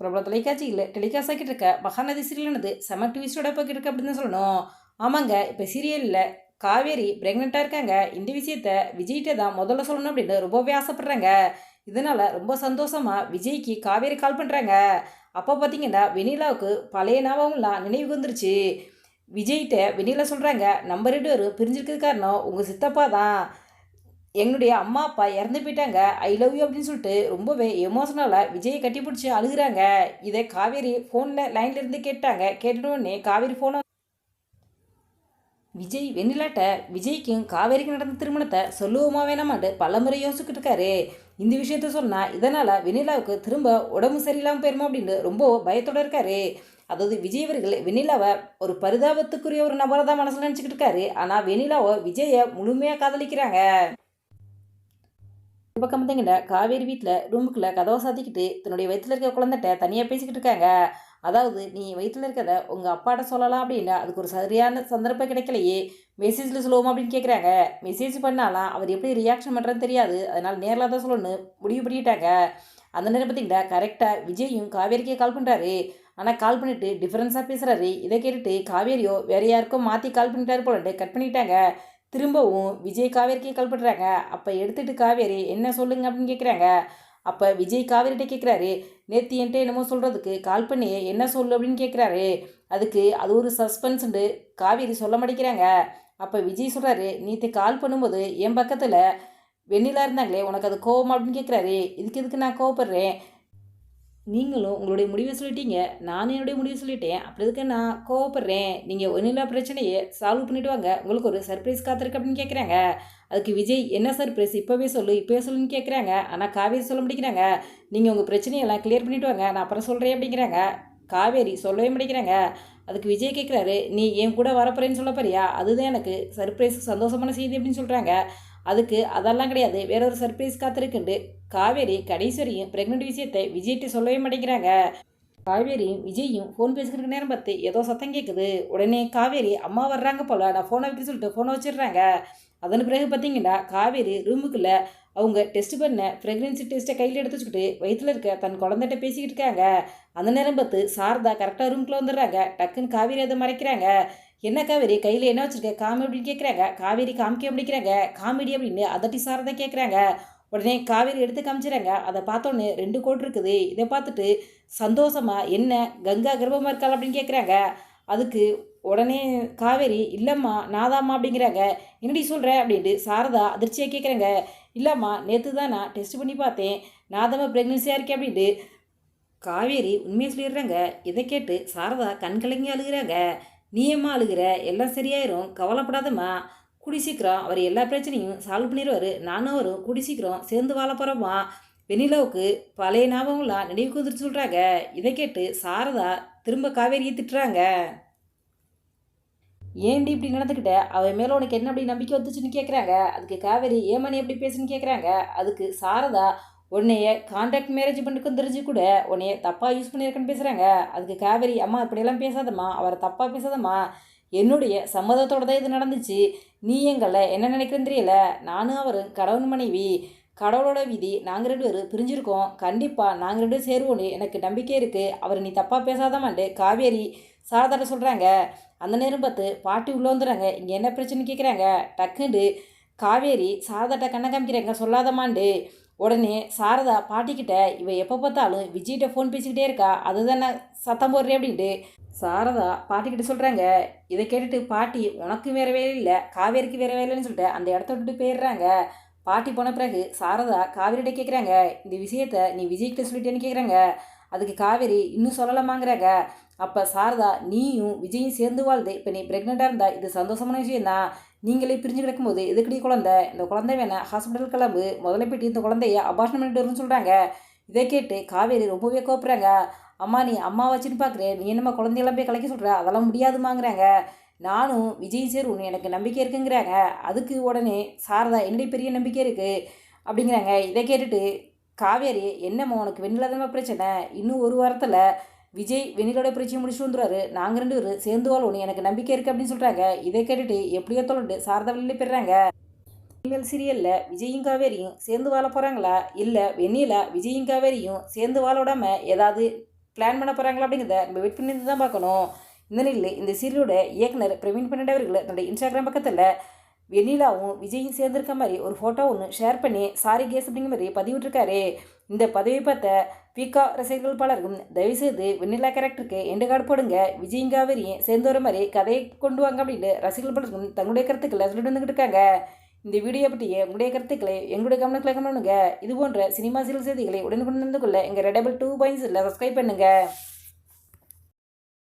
பிரபல தொலைக்காட்சியில் டெலிகாஸ்ட் ஆக்கிட்டு இருக்க மகாநதி சீரியலானது செம ட்விஸ்டோட போய்கிட்டு இருக்கு அப்படின்னு சொல்லணும். ஆமாங்க இப்போ சீரியலில் காவேரி ப்ரெக்னெண்ட்டாக இருக்காங்க. இந்த விஷயத்த விஜய்கிட்ட தான் முதல்ல சொல்லணும் அப்படின்னு ரொம்பவே ஆசைப்பட்றாங்க. இதனால் ரொம்ப சந்தோஷமாக விஜய்க்கு காவேரி கால் பண்ணுறாங்க அப்போ பார்த்தீங்கன்னா வெனிலாவுக்கு பழைய ஞாபகம்லாம் நினைவுக்கு வந்துருச்சு. விஜய்கிட்ட வெனிலா சொல்கிறாங்க நம்ம ரெண்டு பேரும் பிரிஞ்சிருக்கிறது காரணம் உங்கள் சித்தப்பா தான். எங்களுடைய அம்மா அப்பா இறந்து போயிட்டாங்க. ஐ லவ் யூ அப்படின்னு சொல்லிட்டு ரொம்பவே எமோஷனலாக விஜயை கட்டி பிடிச்சி அழுகுறாங்க. இதை காவேரி ஃபோனில் லைனில் இருந்து கேட்டாங்க. கேட்டுட்டோடனே காவேரி ஃபோனை விஜய் வெண்ணிலாட்ட விஜய்க்கும் காவேரிக்கு நடந்த திருமணத்தை சொல்லுவோமா வேணாமான்ட்டு பலமுறை யோசிச்சுக்கிட்டு இருக்காரு. இந்த விஷயத்த சொன்னால் இதனால் வெண்ணிலாவுக்கு திரும்ப உடம்பு சரியில்லாமல் போயிருமா அப்படின்னு ரொம்ப பயத்தோட இருக்காரு. அதாவது விஜய் அவர்கள் வெண்ணிலாவை ஒரு பரிதாபத்துக்குரிய ஒரு நபரை தான் மனசில் நினச்சிக்கிட்டு இருக்காரு. ஆனால் வெண்ணிலாவை விஜயை முழுமையாக காதலிக்கிறாங்க. இந்த பக்கம் பார்த்தீங்கன்னா காவேரி வீட்டில் ரூமுக்குள்ளே கதவை சாத்திக்கிட்டு தன்னுடைய வயிற்றில் இருக்க குழந்தைகிட்ட தனியாக பேசிக்கிட்டு இருக்காங்க. அதாவது நீ வயிற்றில் இருக்கிறத உங்கள் அப்பாட்ட சொல்லலாம் அப்படின்னா அதுக்கு ஒரு சரியான சந்தர்ப்பம் கிடைக்கலையே. மெசேஜில் சொல்லுவோம் அப்படின்னு கேட்குறாங்க மெசேஜ் பண்ணாலாம் அவர் எப்படி ரியாக்ஷன் பண்ணுறதுன்னு தெரியாது. அதனால் நேரில் தான் சொல்லணும்னு முடிவு பண்ணிட்டாங்க. அந்த நேரம் பார்த்தீங்கன்னா கரெக்டாக விஜயும் காவேரிக்கே கால் பண்ணுறாரு ஆனால் கால் பண்ணிவிட்டு டிஃப்ரென்ஸாக பேசுகிறாரு இதை கேட்டுட்டு காவேரியோ வேறு யாருக்கும் மாற்றி கால் பண்ணிட்டாரு போலன்ட்டு கட் பண்ணிட்டாங்க. திரும்பவும் விஜய் காவேரிக்கே கால் பண்ணுறாங்க அப்போ எடுத்துகிட்டு காவேரி என்ன சொல்லுங்க? அப்படின்னு கேட்குறாங்க அப்போ விஜய் காவேரிகிட்ட கேட்குறாரு நேற்று என்கிட்ட என்னமோ சொல்கிறதுக்கு கால் பண்ணி என்ன சொல்லு? அப்படின்னு கேட்குறாரு அதுக்கு அது ஒரு சஸ்பென்ஸ்ண்டு காவேரி சொல்ல மாட்டேங்கிறாங்க. அப்போ விஜய் சொல்கிறாரு நேற்று கால் பண்ணும்போது என் பக்கத்தில் வெண்ணிலா இருந்தாங்களே உனக்கு அது கோவம்? அப்படின்னு கேட்குறாரு இதுக்கு எதுக்கு நான் கோவப்படுறேன்? நீங்களும் உங்களுடைய முடிவை சொல்லிட்டீங்க நானும் என்னுடைய முடிவை சொல்லிட்டேன். அப்படி இருக்க நான் கோவப்படுறேன். நீங்கள் வெண்ணிலா பிரச்சனையை சால்வ் பண்ணிட்டு வாங்க. உங்களுக்கு ஒரு சர்ப்ரைஸ் காத்திருக்கு அப்படின்னு கேட்குறாங்க அதுக்கு விஜய் என்ன சர்ப்ரைஸ் இப்போவே சொல்லு இப்போவே சொல்லுன்னு கேட்குறாங்க ஆனால் காவேரி சொல்ல முடிக்கிறாங்க நீங்கள் உங்கள் பிரச்சனையெல்லாம் கிளியர் பண்ணிட்டு வாங்க. நான் அப்புறம் சொல்கிறேன் அப்படிங்கிறாங்க. காவேரி சொல்லவே முடிக்கிறாங்க அதுக்கு விஜய் கேட்குறாரு நீ என் கூட வரப்போறேன்னு சொல்ல போறியா? அதுதான் எனக்கு சர்ப்ரைஸ் சந்தோஷமான செய்தி அப்படின்னு சொல்கிறாங்க அதுக்கு அதெல்லாம் கிடையாது. வேற ஒரு சர்ப்ரைஸ் காத்திருக்குண்டு. காவேரி கடைசி பிரெக்னென்ட் ப்ரெக்னென்ட் விஷயத்தை விஜய்கிட்ட சொல்லவே மாட்டேங்கிறாங்க. காவேரியும் விஜயும் ஃபோன் பேசிக்கிற நேரம் பார்த்து ஏதோ சத்தம் கேட்குது உடனே காவேரி அம்மா வர்றாங்க போல நான் ஃபோனை வைக்க சொல்லிட்டு ஃபோனை வச்சிடுறாங்க. அதன் பிறகு பார்த்தீங்கன்னா காவேரி ரூமுக்குள்ளே அவங்க டெஸ்ட் பண்ண ப்ரெக்னென்சி டெஸ்ட்டை கையில் எடுத்து வச்சுக்கிட்டு வயிற்றில் இருக்க தன் குழந்தைகிட்ட பேசிக்கிட்டு இருக்காங்க. அந்த நேரம் பார்த்து சாரதா கரெக்டாக ரூம்குள்ளே வந்துடுறாங்க. டக்குன்னு காவேரி அதை மறைக்கிறாங்க. என்ன காவேரி கையில் என்ன வச்சுருக்க? காமி அப்படின்னு கேட்குறாங்க காவேரி காமிக்க அப்படிங்கிறாங்க காமெடி அப்படின்னு அதட்டி சாரதா கேட்குறாங்க உடனே காவேரி எடுத்து காமிச்சிடறாங்க அதை பார்த்தோன்னே ரெண்டு கோட் இருக்குது. இதை பார்த்துட்டு சந்தோஷமா என்ன கங்கா கர்ப்பமாக இருக்காள்? அப்படின்னு கேட்குறாங்க அதுக்கு உடனே காவேரி இல்லைம்மா நாதாம்மா அப்படிங்கிறாங்க. என்னடி சொல்கிற அப்படின்ட்டு சாரதா அதிர்ச்சியாக கேட்குறாங்க இல்லைம்மா நேற்று தான் நான் டெஸ்ட் பண்ணி பார்த்தேன். நாதாம்மா ப்ரெக்னென்சியாக இருக்கேன் அப்படின்ட்டு காவேரி உண்மையை சொல்லிடுறாங்க. இதை கேட்டு சாரதா கண் கலங்கி அழுகிறாங்க. நீயம்மா அழுகிற? எல்லாம் சரியாயிரும். கவலைப்படாதம்மா. கூடி சீக்கிரம் அவர் எல்லா பிரச்சனையும் சால்வ் பண்ணிடுவார் நானும் அவரும் கூடி சீக்கிரம் சேர்ந்து வாழ போகிறோமா வெண்ணிலாவுக்கு பழைய ஞாபகம்லாம் நினைவுக்கு வந்துட்டு சொல்கிறாங்க இதை கேட்டு சாரதா திரும்ப காவேரியை திட்டுறாங்க. ஏன்டி இப்படி நடந்துக்கிட்ட அவன் மேலே உனக்கு என்ன அப்படி நம்பிக்கை வந்துச்சுன்னு கேட்குறாங்க அதுக்கு காவேரி ஏமானி எப்படி பேசுன்னு கேட்குறாங்க அதுக்கு சாரதா உன்னைய கான்ட்ராக்ட் மேரேஜ் பண்ணிக்கும் தெரிஞ்சு கூட உன்னைய தப்பாக யூஸ் பண்ணியிருக்கேன்னு பேசுகிறாங்க அதுக்கு காவேரி அம்மா இப்படியெல்லாம் பேசாதம்மா. அவரை தப்பாக பேசாதம்மா. என்னுடைய சம்மதத்தோட தான் இது நடந்துச்சு. நீ எங்களை என்ன நினைக்கிறேன்னு தெரியல நானும் அவரும் கடவுள் மனைவி கடவுளோட விதி நாங்கள் ரெண்டு பேரும் பிரிஞ்சிருக்கோம். கண்டிப்பாக நாங்கள் ரெண்டு பேரும் சேருவோன்னு எனக்கு நம்பிக்கை இருக்குது அவர் நீ தப்பாக பேசாதாமான்ட்டு காவேரி சாரதாட்ட சொல்கிறாங்க அந்த நேரம் பார்த்து பாட்டி உள்ளே வந்துடுறாங்க. இங்கே என்ன பிரச்சனை கேட்குறாங்க டக்குண்டு காவேரி சாரதாட்ட கண்ணை காமிக்கிறாங்க. சொல்லாதமாண்டு. உடனே சாரதா பாட்டிக்கிட்ட இவ எப்போ பார்த்தாலும் விஜய்கிட்ட ஃபோன் பேசிக்கிட்டே இருக்கா. அதுதானே சத்தம் போடுறேன் அப்படின்ட்டு சாரதா பாட்டிக்கிட்ட சொல்கிறாங்க இதை கேட்டுட்டு பாட்டி உனக்கு வேறு வேலை இல்லை காவேரிக்கு வேறு வேலைன்னு சொல்லிட்டு அந்த இடத்த விட்டுட்டு போயிடுறாங்க. பாட்டி போன பிறகு சாரதா காவேரிகிட்ட கேட்குறாங்க இந்த விஷயத்த நீ விஜய்கிட்ட சொல்லிட்டேன்னு கேட்குறாங்க அதுக்கு காவேரி இன்னும் சொல்லலாமாங்கிறாங்க. அப்போ சாரதா நீயும் விஜயும் சேர்ந்து வாழ்ந்து இப்போ நீ ப்ரெக்னெண்ட்டாக இருந்தால் இது சந்தோஷமான விஷயம்தான். நீங்களே பிரிஞ்சு கிடக்கும்போது எதுக்கடி குழந்தை? இந்த குழந்தை வேணால் ஹாஸ்பிட்டல் கிளம்பு முதல்ல போயிட்டு இந்த குழந்தைய அபாஷன் பண்ணிட்டு வரும்னு சொல்கிறாங்க இதை கேட்டு காவேரி ரொம்பவே கோப்புறாங்க அம்மா நீ அம்மா வச்சுன்னு பார்க்குறேன் நீ என்னம்மா குழந்தையெல்லாம் போய் கலைக்க சொல்கிற அதெல்லாம் முடியாதுமாங்கிறாங்க நானும் விஜய் சார் உன்னை எனக்கு நம்பிக்கை இருக்குங்கிறாங்க. அதுக்கு உடனே சாரதா என்னுடைய பெரிய நம்பிக்கை இருக்குது அப்படிங்கிறாங்க. இதை கேட்டுட்டு காவேரி என்னம்மா உனக்கு வெண்ணிலாதமா பிரச்சனை? இன்னும் ஒரு வாரத்தில் விஜய் வெண்ணிலோட பிரச்சனை முடிச்சுட்டு வந்துடுவாரு நாங்கள் ரெண்டு பேரும் சேர்ந்து வாழ்வோம். எனக்கு நம்பிக்கை இருக்குது அப்படின்னு சொல்கிறாங்க இதை கேட்டுட்டு எப்படியோ தொலைட்டு சாரதா வெளியில் போயிடுறாங்க. சீரியல் சீரியலில் விஜயும் காவேரியும் சேர்ந்து வாழ போகிறாங்களா இல்லை வெண்ணிலா விஜயும் காவேரியும் சேர்ந்து வாழ விடாமல் ஏதாவது பிளான் பண்ண போகிறாங்களா அப்படிங்கிறத நம்ம வெயிட் பண்ணி தான் பார்க்கணும். இந்த நிலையில் இந்த சீரியலோட இயக்குனர் பிரவீன் பன்னெண்டு அவர்கள் தன்னுடைய இன்ஸ்டாகிராம் பக்கத்தில் வெண்ணிலாவும் விஜயும் சேர்ந்திருக்க மாதிரி ஒரு ஃபோட்டோ ஒன்று ஷேர் பண்ணி சாரி கேஸ் அப்படிங்கிற மாதிரி பதிவிட்டிருக்காரு. இந்த பதவி பார்த்த பிகா ரசிகர்கள் பலருக்கும் தயவுசெய்து வெண்ணிலா கேரக்டருக்கு எண்டு கார்டு போடுங்க. விஜயும் காவேரியும் சேர்ந்து வர மாதிரி கதையை கொண்டு வாங்க அப்படின்னு ரசிகர்கள் பலருக்கும் தங்களுடைய கருத்துக்களை சொல்லிட்டு வந்துக்கிட்டு இருக்காங்க. இந்த வீடியோ பற்றிய உங்களுடைய கருத்துக்களை எங்களுடைய கவனத்தில் பண்ணுங்கள் இது போன்ற சினிமா சீரியல் செய்திகளை உடனுக்குடன் நடந்து கொள்ள எங்கள் ரெடபிள் டூ பாயிண்ட்ஸில் சப்ஸ்கிரைப் பண்ணுங்கள்